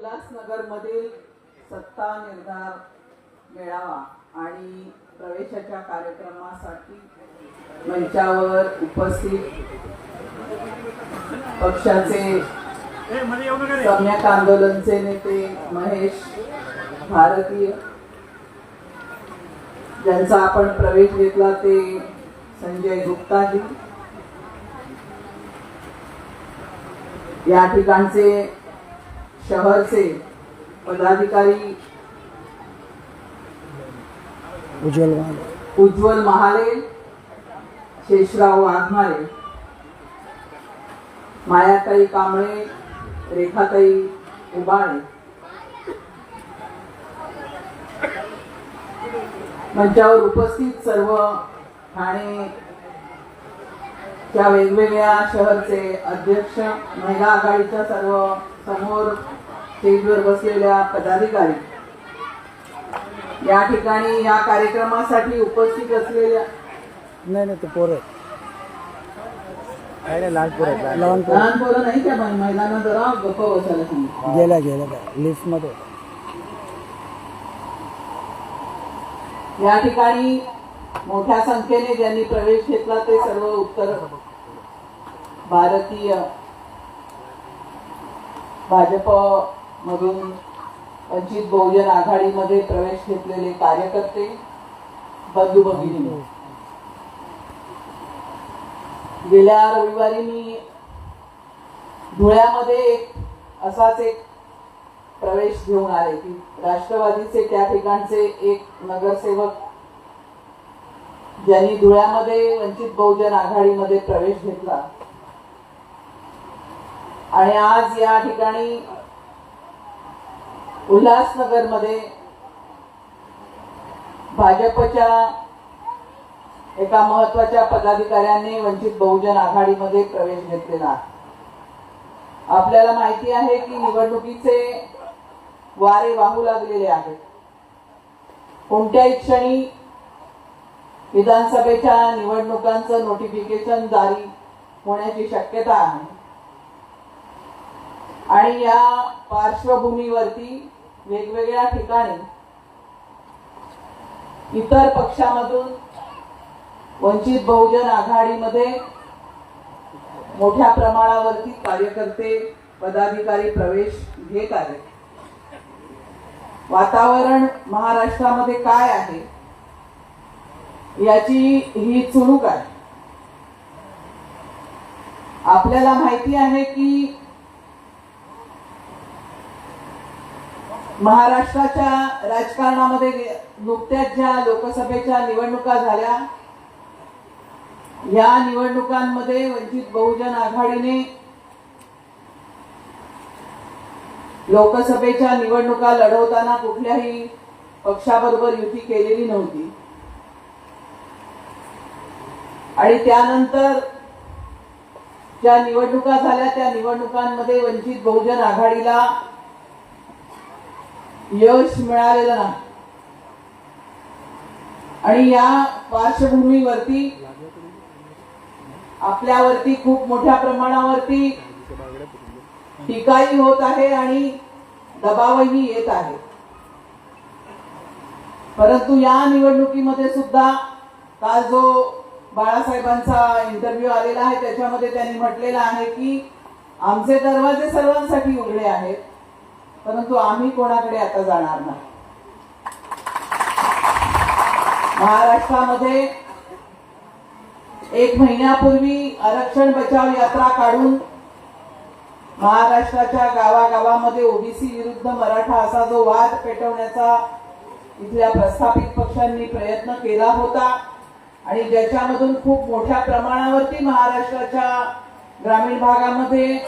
उल्हासनगर मधील सत्ता निर्धार मेळावा आणि प्रवेशाच्या कार्यक्रमासाठी मंचावर उपस्थित पक्षाचे सम्यक आंदोलनचे नेते महेश भारतीय ज्यांचा आपण प्रवेश घेतला ते संजय गुप्ताजी. या ठिकाणचे शहरचे पदाधिकारी उज्ज्वल उज्ज्वल महाले शेषराव वाघमारे मायाताई कांबळे रेखाताई उबाळे. मंचावर उपस्थित सर्व ठाणे च्या वेगवेगळ्या शहरचे अध्यक्ष महिला आघाडीच्या सर्व समोर स्टेजवर बसलेल्या पदाधिकारी. या ठिकाणी या कार्यक्रमासाठी उपस्थित असलेल्या नाही नाही ते पोरं आहेत. काय नाही लहान पोरं आहेत, लहान पोरं लहान पोरं. नाही त्या बाई, महिलांना जरा गप्प बसायला सांगितलं गेल्या गेल्या या ठिकाणी मोठ्या संख्येने ज्यांनी प्रवेश घेतला ते सर्व उत्तर भारतीय भाजप मधून वंचित बहुजन आघाडीमध्ये प्रवेश घेतलेले कार्यकर्ते बंधू भगिनी गेल्या रविवारी मी धुळ्यामध्ये एक असाच एक प्रवेश घेऊन आले की राष्ट्रवादीचे त्या ठिकाणचे एक नगरसेवक ज्यांनी धुळ्यामध्ये वंचित बहुजन आघाडीमध्ये प्रवेश घेतला. आणि आज या ठिकाणी उल्हासनगरमध्ये भाजपच्या एका महत्त्वाच्या पदाधिकाऱ्यांनी वंचित बहुजन आघाडीमध्ये प्रवेश घेतलेला आपल्याला माहिती आहे की निवडणुकीचे वारे वाहू लागलेले आहेत. कोणत्याही क्षणी विधानसभेच्या निवडणुकांचं नोटिफिकेशन जारी होण्याची शक्यता आहे. आणि या पार्श्वभूमीवरती वेगवेगळ्या ठिकाणी इतर पक्षामधून वंचित बहुजन आघाडीमध्ये मोठ्या प्रमाणावरती कार्यकर्ते पदाधिकारी प्रवेश घेत आहेत. वातावरण महाराष्ट्रामध्ये काय आहे? याची ही चुणूक आहे. आपल्याला माहिती आहे की महाराष्ट्राच्या राजकारणामध्ये नुकत्याच ज्या लोकसभेच्या निवडणुका झाल्या या निवडणुकांमध्ये वंचित बहुजन आघाडीने लोकसभेच्या निवडणुका लढवताना कुठल्याही पक्षाबरोबर युती केलेली नव्हती. आणि त्यानंतर ज्या निवडणुका झाल्या त्या निवडणुकांमध्ये वंचित बहुजन आघाडीला यश मिळालेलं नाही. आणि या पार्श्वभूमीवरती आपल्यावरती खूप मोठ्या प्रमाणावरती टीकाही होत आहे आणि दबावही येत आहे. परंतु या निवडणुकीमध्ये सुद्धा काल जो बाळासाहेबांचा इंटरव्ह्यू आलेला आहे त्याच्यामध्ये त्यांनी म्हटलेलं आहे की आमचे दरवाजे सर्वांसाठी उघडे आहेत. परंतु आम्ही कोणाकडे आता जाणार नाही. महाराष्ट्रामध्ये एक महिन्यापूर्वी आरक्षण बचाव यात्रा काढून महाराष्ट्राच्या गावागावामध्ये ओबीसी विरुद्ध मराठा असा जो वाद पेटवण्याचा इथल्या प्रस्थापित पक्षांनी प्रयत्न केला होता आणि ज्याच्यामधून खूप मोठ्या प्रमाणावरती महाराष्ट्राच्या ग्रामीण भागामध्ये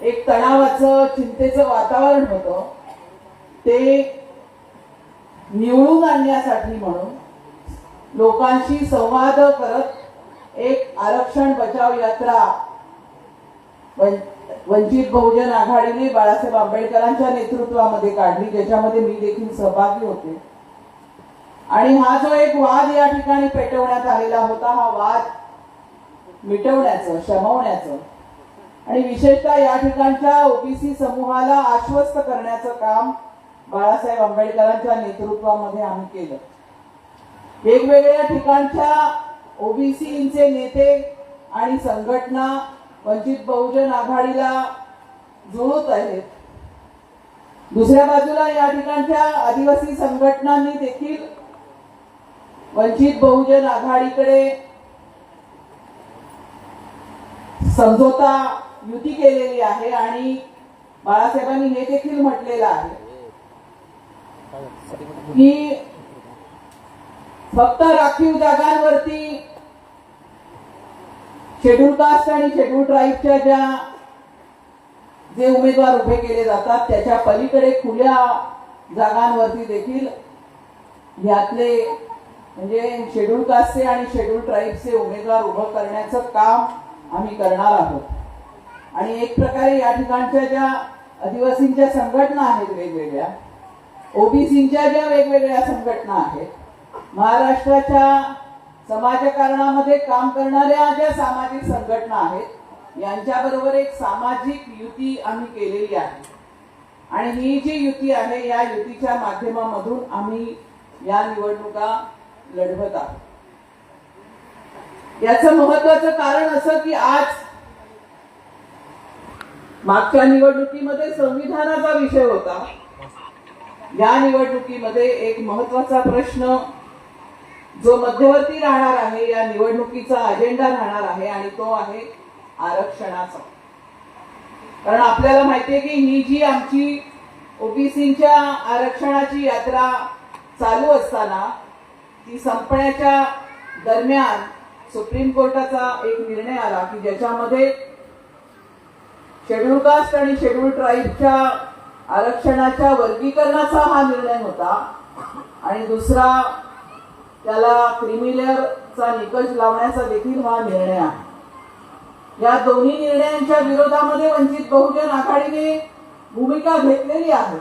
एक तणावाचं चिंतेचं वातावरण होतं. ते निवडून आणण्यासाठी म्हणून लोकांशी संवाद करत एक आरक्षण बचाव यात्रा वंचित बहुजन आघाडीने बाळासाहेब आंबेडकरांच्या नेतृत्वामध्ये काढली ज्याच्यामध्ये मी देखील सहभागी होते. आणि हा जो एक वाद या ठिकाणी पेटवण्यात आलेला होता हा वाद मिटवण्याचं शमवण्याचं आणि विशेषतः या ठिकाणच्या ओबीसी समूहाला आश्वस्त करण्याचं काम बाळासाहेब आंबेडकरांच्या नेतृत्वामध्ये आम्ही केलं. वेगवेगळ्या ठिकाणच्या ओबीसीचे नेते आणि संघटना वंचित बहुजन आघाडीला जुळत आहेत. दुसऱ्या बाजूला या ठिकाणच्या आदिवासी संघटनांनी देखील वंचित बहुजन आघाडीकडे समझोता युती केलेली आहे आणि बाळासाहेबांनी हे देखील म्हटलेलं आहे. की फक्त राखीव जागांवरती शेड्यूल कास्ट आणि शेड्यूल ट्राईबच्या ज्या जे उमेदवार उभे केले जातात त्याच्या पलीकडे खुल्या जागांवरती देखील यातले म्हणजे शेड्यूल कास्टचे आणि शेड्यूल ट्राईबचे उमेदवार उभं करण्याचं काम आम्ही करणार आहोत. आणि एक प्रकारे या ठिकाणच्या ज्या आदिवासींच्या संघटना आहेत वेगवेगळ्या ओबीसीच्या ज्या वेगवेगळ्या संघटना आहेत महाराष्ट्राच्या समाजकारणामध्ये काम करणाऱ्या ज्या सामाजिक संघटना आहेत यांच्याबरोबर एक सामाजिक युती आम्ही केलेली आहे. आणि ही जी युती आहे या युतीच्या माध्यमामधून आम्ही या निवडणुका लढवत आहोत. याचं महत्वाचं कारण असं की आज मागच्या निवडणुकीमध्ये संविधानाचा विषय होता. या निवडणुकीमध्ये एक महत्त्वाचा प्रश्न जो मध्यवर्ती राहणार आहे या निवडणुकीचा अजेंडा राहणार आहे आणि तो आहे आरक्षणाचा. कारण आपल्याला माहितीये की ही जी आमची ओबीसीच्या आरक्षणाची यात्रा चालू असताना ती संपण्याच्या दरम्यान सुप्रीम कोर्टाचा एक निर्णय आला की ज्याच्यामध्ये शेड्यूल कास्ट आणि शेड्यूल ट्राईबच्या आरक्षणाच्या वर्गीकरणाचा हा निर्णय होता. आणि दुसरा त्याला क्रिमिलेअरचा निकष लावण्याचा देखील हा निर्णय आहे. या दोन्ही निर्णयांच्या विरोधामध्ये वंचित बहुजन आघाडीने भूमिका घेतलेली आहे.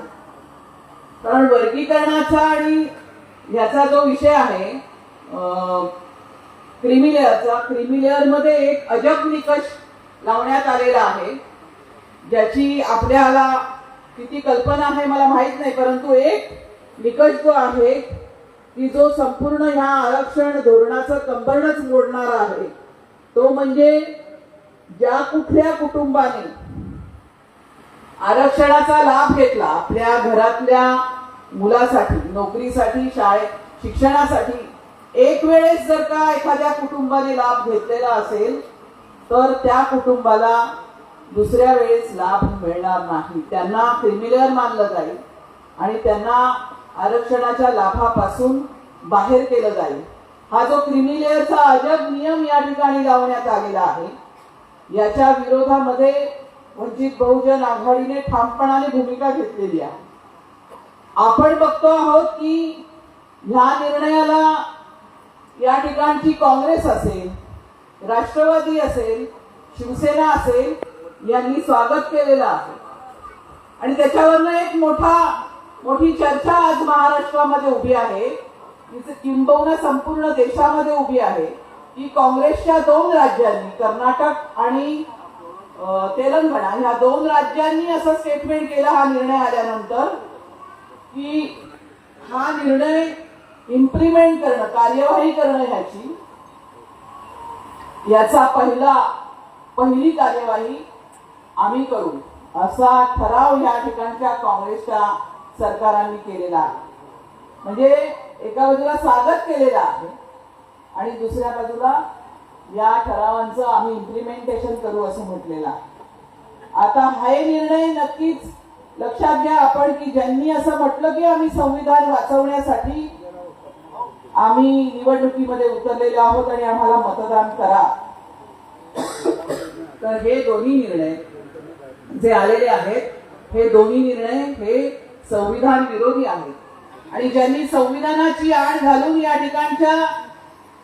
कारण वर्गीकरणाचा आणि याचा जो विषय आहे क्रिमिलेअरचा क्रिमिलेअरमध्ये एक अजब निकष लावण्यात आलेला आहे. ज्याची आपल्याला किती कल्पना आहे मला माहीत नाही परंतु एक निकष जो आहे की जो संपूर्ण ह्या आरक्षण धोरणाचं कंबरणच मोडणारा आहे तो म्हणजे ज्या कुठल्या कुटुंबाने आरक्षणाचा लाभ घेतला आपल्या घरातल्या मुलासाठी नोकरीसाठी शाळेत शिक्षणासाठी एक वेळेस जर का एखाद्या कुटुंबाने लाभ घेतलेला असेल तर त्या कुटुंबाला दुसऱ्या वेळेस लाभ मिळणार नाही. त्यांना क्रिमिनल मानलं जाईल आणि त्यांना आरक्षणाच्या लाभापासून बाहेर केलं जाईल. हा जो क्रिमिलेअरचा अजब नियम या ठिकाणी लावण्यात आलेला आहे याच्या विरोधामध्ये वंचित बहुजन आघाडीने ठामपणाने भूमिका घेतलेली आहे. आपण बघतो आहोत की ह्या निर्णयाला या ठिकाणची काँग्रेस असेल राष्ट्रवादी असेल शिवसेना असेल यांनी स्वागत केलेलं आहे. आणि त्याच्यावरनं एक मोठा मोठी चर्चा आज महाराष्ट्रामध्ये उभी आहे. तिचं किंबहुना संपूर्ण देशामध्ये उभी आहे. की काँग्रेसच्या दोन राज्यांनी कर्नाटक आणि तेलंगणा ह्या दोन राज्यांनी असं स्टेटमेंट केलं हा निर्णय आल्यानंतर की हा निर्णय इम्प्लिमेंट करणं कार्यवाही करणं ह्याची याचा पहिला पहिली कार्यवाही आम्ही करू. असा ठराव या ठिकाणच्या काँग्रेसच्या सरकारांनी केलेला आहे. म्हणजे एका बाजूला स्वागत केलेला आहे आणि दुसऱ्या बाजूला या ठरावांचं आम्ही इम्प्लिमेंटेशन करू असं म्हटलेलं आहे. आता हा निर्णय नक्कीच लक्षात घ्या आपण की ज्यांनी असं म्हटलं की आम्ही संविधान वाचवण्यासाठी आम्ही निवडणुकीमध्ये उतरलेले आहोत आणि आम्हाला मतदान करा. तर हे दोन्ही निर्णय जे आलेले आहेत हे दोन्ही निर्णय हे संविधान विरोधी आहेत. आणि ज्यांनी संविधानाची आड घालून या ठिकाणच्या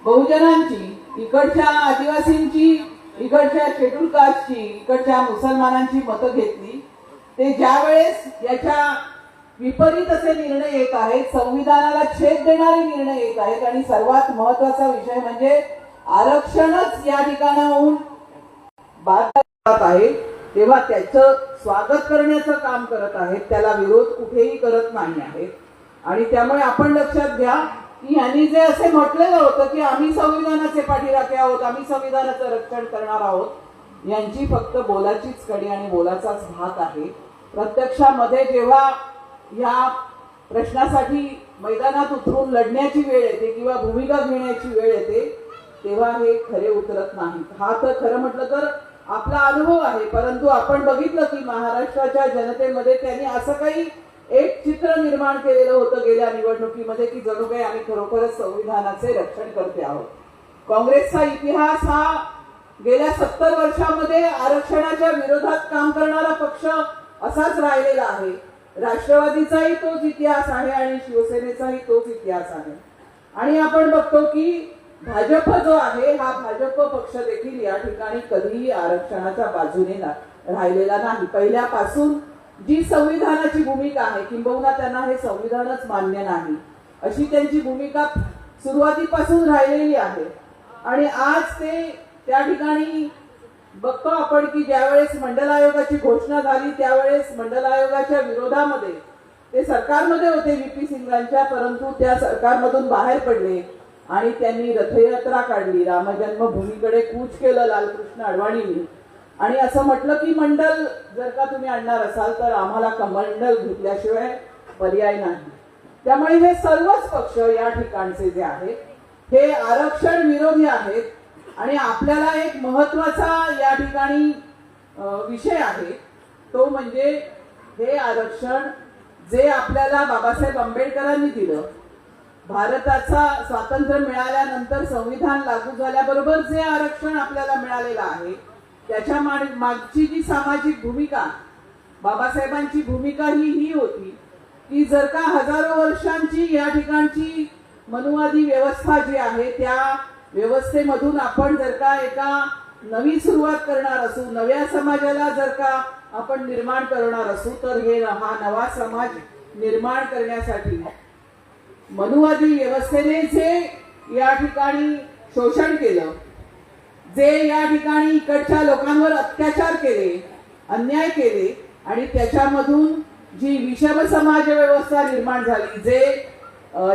बहुजनांची इकडच्या आदिवासींची इकडच्या शेड्यूल कास्टची इकडच्या मुसलमानांची मतं घेतली ते ज्या वेळेस याच्या विपरीत असे निर्णय येत आहेत संविधानाला छेद देणारे निर्णय येत आहेत आणि सर्वात महत्त्वाचा विषय म्हणजे आरक्षणच या ठिकाणाहून बाद आहे. तेव्हा त्याचं स्वागत करण्याचं काम करत आहेत त्याला विरोध कुठेही करत नाही आहेत. आणि त्यामुळे आपण लक्षात घ्या की यांनी जे असे म्हटलेलं होतं की आम्ही संविधानाचे पाठीराखे आहोत आम्ही संविधानाचं रक्षण करणार आहोत यांची फक्त बोलाचीच कडी आणि बोलाचाच भात आहे. प्रत्यक्षामध्ये जेव्हा या प्रश्नासाठी मैदानात उतरून लढण्याची वेळ येते किंवा भूमिका घेण्याची वेळ येते तेव्हा हे खरे उतरत नाहीत हा तर खरं म्हटलं तर आपला अनुभव आहे परंतु आपण बघितलं की महाराष्ट्राच्या जनतेमध्ये त्यांनी असं काही एक चित्र निर्माण केलेलं होतं गेल्या निवडणुकीमध्ये की जणू काही आम्ही खरोखरच संविधानाचे रक्षण करते आहोत. काँग्रेसचा इतिहास हा गेल्या सत्तर वर्षामध्ये आरक्षणाच्या विरोधात काम करणारा पक्ष असाच राहिलेला आहे. राष्ट्रवादीचाही तोच इतिहास आहे आणि शिवसेनेचाही तोच इतिहास आहे. आणि आपण बघतो की भाजप जो आहे हा भाजप पक्ष देखील या ठिकाणी कधीही आरक्षणाच्या बाजूने ना- राहिलेला नाही. पहिल्यापासून जी संविधानाची भूमिका आहे किंबहुना त्यांना हे संविधानच मान्य नाही. अशी त्यांची भूमिका सुरुवातीपासून राहिलेली आहे. आणि आज ते त्या ठिकाणी बघतो आपण की ज्यावेळेस मंडल आयोगाची घोषणा झाली त्यावेळेस मंडल आयोगाच्या विरोधामध्ये ते सरकारमध्ये होते व्ही पी सिंगांच्या परंतु त्या सरकारमधून बाहेर पडले. आणि त्यांनी रथयात्रा काढली. रामजन्मभूमीकडे कूच केलं लालकृष्ण अडवाणींनी. आणि असं म्हटलं की मंडल जर का तुम्ही आणणार असाल तर आम्हाला कमंडल घेतल्याशिवाय पर्याय नाही. त्यामुळे हे सर्वच पक्ष या ठिकाणचे जे आहेत हे आरक्षण विरोधी आहेत. आणि आपल्याला एक महत्त्वाचा या ठिकाणी विषय आहे. तो म्हणजे हे आरक्षण जे आपल्याला बाबासाहेब आंबेडकरांनी दिलं भारताचा स्वातंत्र्य मिळाल्यानंतर संविधान लागू झाल्याबरोबर जे आरक्षण आपल्याला मिळालेलं आहे त्याच्या माग- मागची जी सामाजिक भूमिका बाबासाहेबांची भूमिका ही ही होती की जर का हजारो वर्षांची या ठिकाणची मनुवादी व्यवस्था जी आहे त्या व्यवस्थेमधून आपण जर का एका नवी सुरुवात करणार असू नव्या समाजाला जर का आपण निर्माण करणार असू तर हे हा नवा समाज निर्माण करण्यासाठी मनुवादी व्यवस्थेने जे या ठिकाणी शोषण केलं. जे या ठिकाणी इकडच्या लोकांवर अत्याचार केले अन्याय केले आणि त्याच्यामधून जी विषम समाज व्यवस्था निर्माण झाली जे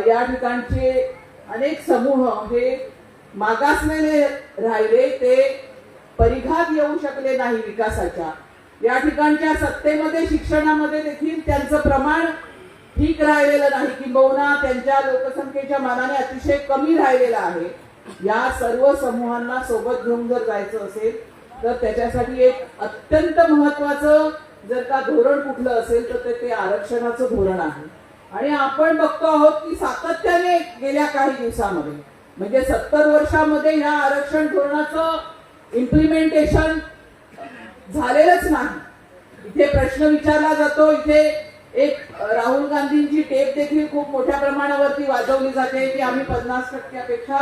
या ठिकाणचे अनेक समूह हे मागासलेले राहिले ते परिघात येऊ शकले नाही विकासाच्या. या ठिकाणच्या सत्तेमध्ये शिक्षणामध्ये देखील त्यांचं प्रमाण ठीक राहिलेलं नाही किंबहुना त्यांच्या लोकसंख्येच्या मानाने अतिशय कमी राहिलेलं आहे. या सर्व समूहांना सोबत घेऊन जर जायचं असेल तर त्याच्यासाठी एक अत्यंत महत्वाचं जर का धोरण कुठलं असेल तर ते- ते आरक्षणाचं धोरण आहे. आणि आपण बघतो आहोत की सातत्याने गेल्या काही दिवसामध्ये म्हणजे सत्तर वर्षामध्ये ह्या आरक्षण धोरणाचं इम्प्लिमेंटेशन झालेलंच नाही. इथे प्रश्न विचारला जातो इथे एक राहुल गांधींची टेप देखील खूप मोठ्या प्रमाणावरती वाजवली जाते की आम्ही पन्नास टक्क्यापेक्षा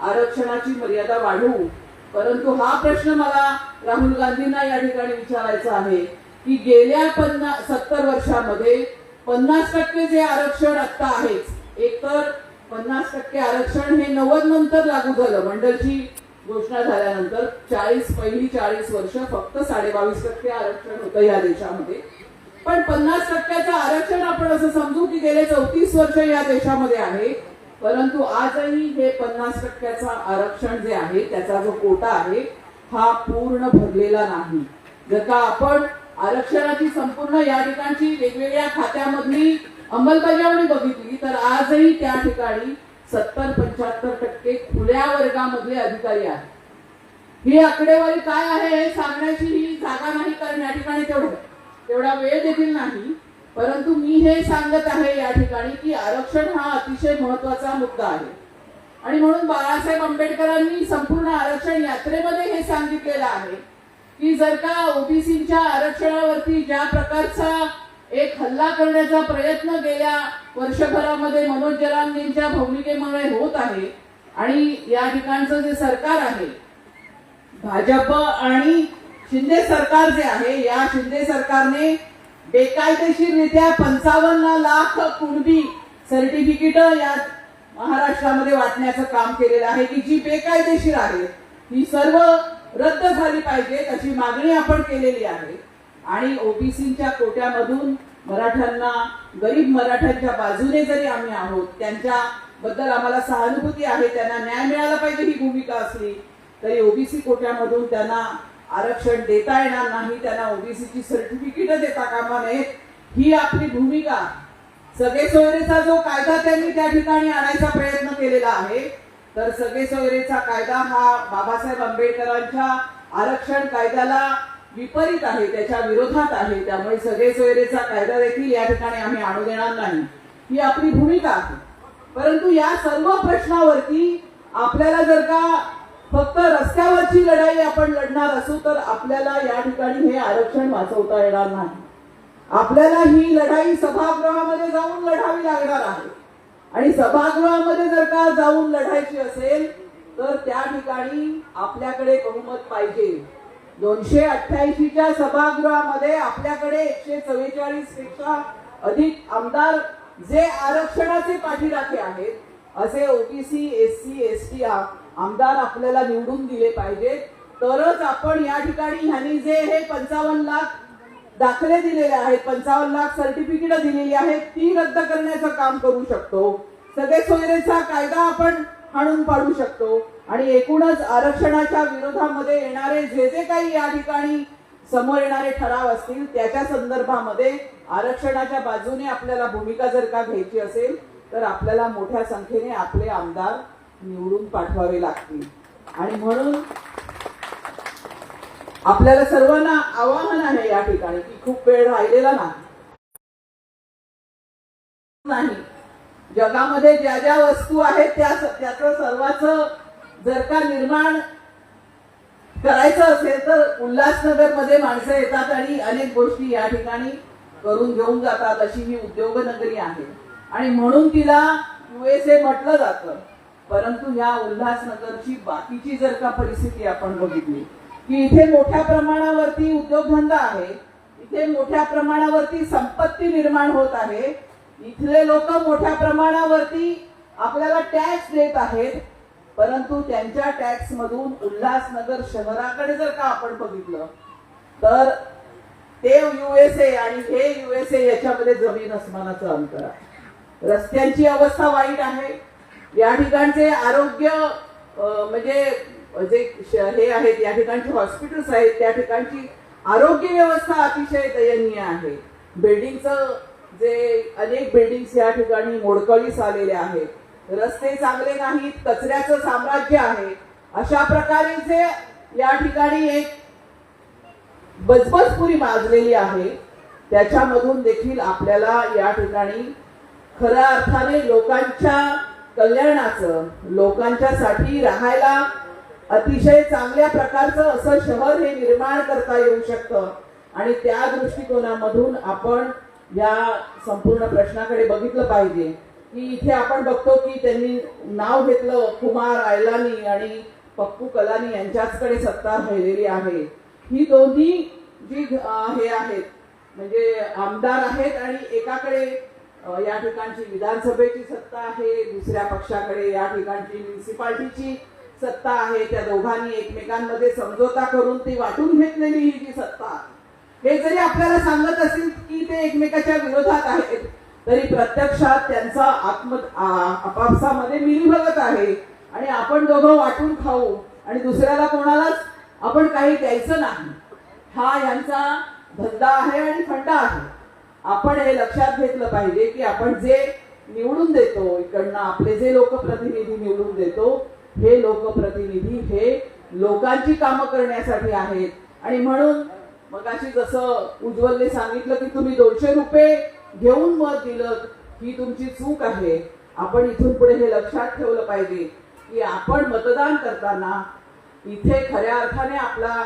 आरक्षणाची मर्यादा वाढवू. परंतु हा प्रश्न मला राहुल गांधींना या ठिकाणी विचारायचा आहे की गेल्या पन्नास सत्तर वर्षामध्ये पन्नास टक्के जे आरक्षण आता आहेच एकतर पन्नास टक्के आरक्षण हे नव्वद नंतर लागू झालं मंडळची घोषणा झाल्यानंतर चाळीस पहिली चाळीस वर्ष फक्त साडेबावीस टक्के आरक्षण होतं या देशामध्ये. पण पन्नास टक्क्याचं आरक्षण आपण असं समजू की गेले चौतीस वर्ष या देशामध्ये आहे. परंतु आजही हे पन्नास टक्क्याचं आरक्षण जे आहे त्याचा जो कोटा आहे हा पूर्ण भरलेला नाही. जर का आपण आरक्षणाची संपूर्ण या ठिकाणची वेगवेगळ्या खात्यामधली अंमलबजावणी बघितली तर आजही त्या ठिकाणी सत्तर पंच्याहत्तर टक्के खुल्या वर्गामधले अधिकारी आहेत. ही आकडेवारी काय आहे हे सांगण्याची ही जागा नाही कारण या ठिकाणी तेवढं. तेवढा वेळ देखील नाही परंतु मी हे सांगत आहे या ठिकाणी की आरक्षण हा अतिशय महत्त्वाचा मुद्दा आहे. आणि म्हणून बाळासाहेब आंबेडकरांनी संपूर्ण आरक्षण यात्रेमध्ये हे सांगितलेलं आहे की जर का ओबीसीच्या आरक्षणावरती ज्या प्रकारचा एक हल्ला करण्याचा प्रयत्न गेल्या वर्षभरामध्ये मनोज जरांगींच्या भूमिकेमुळे होत आहे आणि या ठिकाणचं जे सरकार आहे भाजप आणि शिंदे सरकार जे आहे या शिंदे सरकारने बेकायदेशीररित्या पंचावन्न लाख कुणबी सर्टिफिकेट या महाराष्ट्रामध्ये वाटण्याचं काम केलेलं आहे की जी बेकायदेशीर आहे ही सर्व रद्द झाली पाहिजे अशी मागणी आपण केलेली आहे. आणि ओबीसीच्या कोट्यामधून मराठ्यांना गरीब मराठ्यांच्या बाजूने जरी आम्ही आहोत त्यांच्या बद्दल आम्हाला सहानुभूती आहे त्यांना न्याय मिळाला पाहिजे ही भूमिका असली तरी ओबीसी कोट्यामधून त्यांना आरक्षण देता येणार नाही त्यांना ओबीसीची सर्टिफिकेट देता कामा नयेत ही आपली भूमिका. सगळे सोयरेचा जो कायदा त्यांनी त्या ठिकाणी आणायचा प्रयत्न केलेला आहे तर सगळे सोयरेचा कायदा हा बाबासाहेब आंबेडकरांच्या आरक्षण कायद्याला विपरीत आहे त्याच्या विरोधात आहे. त्यामुळे सगळे सोयरेचा कायदा देखील या ठिकाणी आम्ही आणू देणार नाही. ही आपली भूमिका आहे. परंतु या सर्व प्रश्नावरती आपल्याला जर का फक्त रस्त्यावरची लढाई आपण लढणार असू तर आपल्याला या ठिकाणी हे आरक्षण वाचवता येणार नाही. आपल्याला ही लढाई सभागृहामध्ये जाऊन लढावी लागणार आहे. आणि सभागृहामध्ये जर का जाऊन लढायची असेल तर त्या ठिकाणी आपल्याकडे बहुमत पाहिजे. दोनशे अठ्ठ्याऐंशीच्या सभागृहामध्ये आपल्याकडे एकशे चव्वेचाळीसपेक्षा अधिक आमदार जे आरक्षणाचे पाठीराखे आहेत असे OBC S C S T आमदार आपल्याला निवडून दिले पाहिजेत तरच आपण या ठिकाणी ह्यांनी जे हे पंचावन्न लाख दाखले दिलेले आहेत पंचावन्न लाख सर्टिफिकेट दिलेली आहेत ती रद्द करण्याचं काम करू शकतो. सगळे सोयरेचा कायदा आपण हाणून पाडू शकतो. आणि एकूणच आरक्षणाच्या विरोधामध्ये येणारे जे जे काही या ठिकाणी समोर येणारे ठराव असतील त्याच्या संदर्भामध्ये आरक्षणाच्या बाजूने आपल्याला भूमिका जर का घ्यायची असेल तर आपल्याला मोठ्या संख्येने आपले आमदार निवडून पाठवावे लागतील. आणि म्हणून आपल्याला सर्वांना आवाहन आहे या ठिकाणी की खूप वेळ राहिलेला नाही. जगामध्ये ज्या ज्या वस्तू आहेत त्या त्याचं सर्वाच जर का निर्माण करायचं असेल तर उल्हासनगरमध्ये माणसं येतात आणि अनेक गोष्टी या ठिकाणी करून घेऊन जातात अशी ही उद्योग नगरी आहे. आणि म्हणून तिला युएसए म्हटलं जातं. परंतु या उल्हासनगरची बाकीची जर का परिस्थिती आपण बघितली की इथे मोठ्या प्रमाणावरती उद्योगधंदा आहे इथे मोठ्या प्रमाणावरती संपत्ती निर्माण होत आहे इथले लोक मोठ्या प्रमाणावरती आपल्याला टॅक्स देत आहेत परंतु त्यांच्या टॅक्स मधून उल्हासनगर शहराकडे जर का आपण बघितलं तर ते युएसए आणि हे युएसए याच्यामध्ये जमीन अस्मानाचं अंतर आहे. रस्त्यांची अवस्था वाईट आहे या ठिकाणचे आरोग्य म्हणजे जे हे आहेत या ठिकाणचे हॉस्पिटल्स आहेत त्या ठिकाणची आरोग्य व्यवस्था अतिशय दयनीय आहे. बिल्डिंगचं जे अनेक बिल्डिंग्स या ठिकाणी मोडकळीस आलेल्या आहेत. रस्ते चांगले नाहीत कचऱ्याचं साम्राज्य आहे. अशा प्रकारे जे या ठिकाणी एक बजबजपुरी माजलेली आहे त्याच्यामधून देखील आपल्याला या ठिकाणी खऱ्या अर्थाने लोकांच्या कल्याणाचं लोकांच्यासाठी राहायला अतिशय चांगल्या प्रकारचं असं शहर हे निर्माण करता येऊ शकतं. आणि त्या दृष्टिकोनामधून आपण या संपूर्ण प्रश्नाकडे बघितलं पाहिजे. की इथे आपण बघतो की त्यांनी नाव घेतलं कुमार आयलानी आणि पप्पू कलानी यांच्याचकडे सत्ता राहिलेली आहे. ही दोन्ही जी हे आहेत म्हणजे आमदार आहेत आणि एकाकडे या ठिकाणची विधानसभेची सत्ता आहे दुसऱ्या पक्षाकडे या ठिकाणची म्युन्सिपाल्टीची सत्ता आहे त्या दोघांनी एकमेकांमध्ये समझोता करून ती वाटून घेतलेली ही जी सत्ता हे जरी आपल्याला सांगत असेल की ते एकमेकाच्या विरोधात आहेत तरी प्रत्यक्षात त्यांचा आत्म आपापसामध्ये मिलीभगत आहे. आणि आपण दोघं वाटून खाऊ आणि दुसऱ्याला कोणालाच आपण काही द्यायचं नाही. हा यांचा धंदा आहे आणि फंडा आहे. आपण हे लक्षात घेतलं पाहिजे की आपण जे निवडून देतो इकडनं आपले जे लोकप्रतिनिधी निवडून देतो हे लोकप्रतिनिधी हे लोकांची कामं करण्यासाठी आहेत. आणि म्हणून मगाशी जसं उज्ज्वलने सांगितलं की तुम्ही दोनशे रुपये घेऊन मत दिलं ही तुमची चूक आहे. आपण इथून पुढे हे लक्षात ठेवलं पाहिजे की आपण मतदान करताना इथे खऱ्या अर्थाने आपला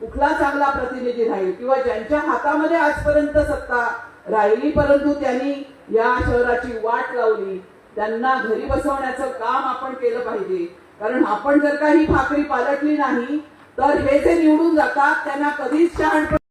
कुठला चांगला प्रतिनिधी राहील किंवा ज्यांच्या हातामध्ये आजपर्यंत सत्ता राहिली परंतु त्यांनी या शहराची वाट लावली. त्यांना घरी बसवण्याचं काम आपण केलं पाहिजे. कारण आपण जर का ही भाकरी पालटली नाही तर हे जे निवडून जातात त्यांना कधीच शहाणपण